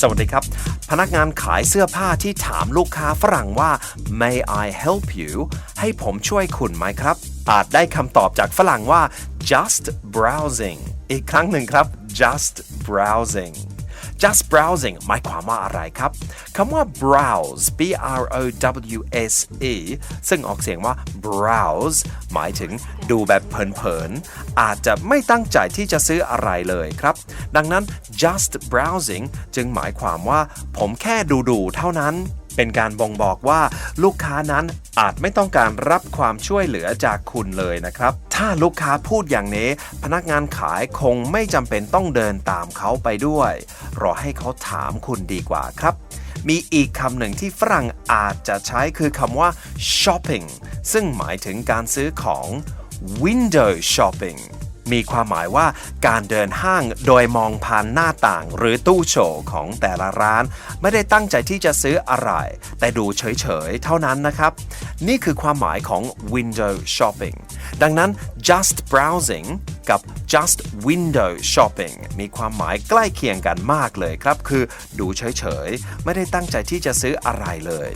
สวัสดีครับ พนักงานขายเสื้อผ้าที่ถามลูกค้าฝรั่งว่า May I help you ให้ผมช่วยคุณไหมครับ อาจได้คำตอบจากฝรั่งว่า just browsing อีกครั้งหนึ่งครับ just browsing just browsing หมายความว่าอะไรครับคำว่า browse b r o w s e ซึ่งออกเสียงว่า browse หมายถึงดูแบบเพลินๆ อาจจะไม่ตั้งใจที่จะซื้ออะไรเลยครับ ดังนั้น just browsing จึงหมายความว่าผมแค่ดูๆ เท่านั้น เป็นการบ่งบอกว่าลูกค้านั้นอาจไม่ต้องการรับความช่วยเหลือจากคุณเลยนะครับ ถ้าลูกค้าพูดอย่างนี้ พนักงานขายคงไม่จำเป็นต้องเดินตามเขาไปด้วย รอให้เขาถามคุณดีกว่าครับมีอีกคำหนึ่งที่ฝรั่งอาจจะใช้คือคำว่า shopping ซึ่งหมายถึงการซื้อของ window shopping มีความหมายว่าการเดินห้างโดยมองผ่านหน้าต่างหรือตู้โชว์ของแต่ละร้าน ไม่ได้ตั้งใจที่จะซื้ออะไร แต่ดูเฉยๆ เท่านั้นนะครับ นี่คือความหมายของ window shopping ดังนั้น just browsing กับ just window shopping มีความหมายใกล้เคียงกันมากเลยครับ คือดูเฉยๆ ไม่ได้ตั้งใจที่จะซื้ออะไรเลย